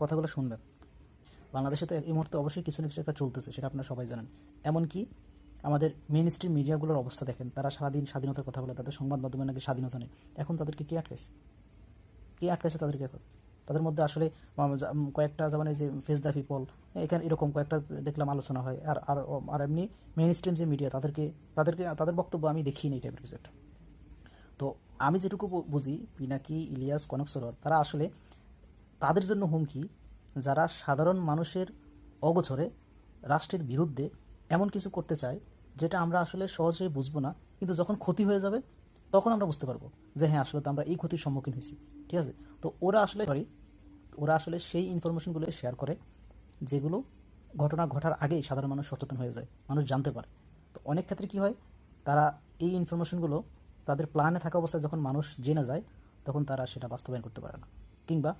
কথাগুলো শুনবেন। বাংলাদেশে তো এই মুহূর্তে অবশ্যই কিছু না কিছু একটা চলতেছে, সেটা আপনারা সবাই জানেন। এমনকি আমাদের মেন স্ট্রিম মিডিয়াগুলোর অবস্থা দেখেন, তারা সারাদিন স্বাধীনতার কথা বলে, তাদের সংবাদ মাধ্যমে নাকি স্বাধীনতা নেই। এখন তাদেরকে কে আটকাইছে? কে আটকাইছে তাদেরকে এখন? তাদের মধ্যে আসলে কয়েকটা যেমন এই যে ফেস দ্য পিপল এখানে এরকম কয়েকটা দেখলাম আলোচনা হয়। আর আর আর এমনি মেন স্ট্রিম যে মিডিয়া তাদেরকে তাদেরকে, তাদের বক্তব্য আমি দেখিনি এই টাইপের কিছু একটা। তো আমি যেটুকু বুঝি, পিনাকি, ইলিয়াস, কনক সরোয়ার তারা আসলে তাদের জন্য হুমকি, যারা সাধারণ মানুষের অগোচরে রাষ্ট্রের বিরুদ্ধে এমন কিছু করতে চায়, যেটা আমরা আসলে সহজেই বুঝব না, কিন্তু যখন ক্ষতি হয়ে যাবে, তখন আমরা বুঝতে পারব যে হ্যাঁ আসলে তো আমরা এই ক্ষতির সম্মুখীন হয়েছি, ঠিক আছে? তো ওরা আসলে সরি, ওরা আসলে সেই ইনফরমেশনগুলো শেয়ার করে, যেগুলো ঘটনা ঘটার আগেই সাধারণ মানুষ সচেতন হয়ে যায়, মানুষ জানতে পারে। তো অনেক ক্ষেত্রে কি হয়, তারা এই ইনফরমেশনগুলো তাদের প্ল্যানে থাকা অবস্থায় যখন মানুষ জেনে যায়, তখন তারা সেটা বাস্তবায়ন করতে পারে না। কিংবা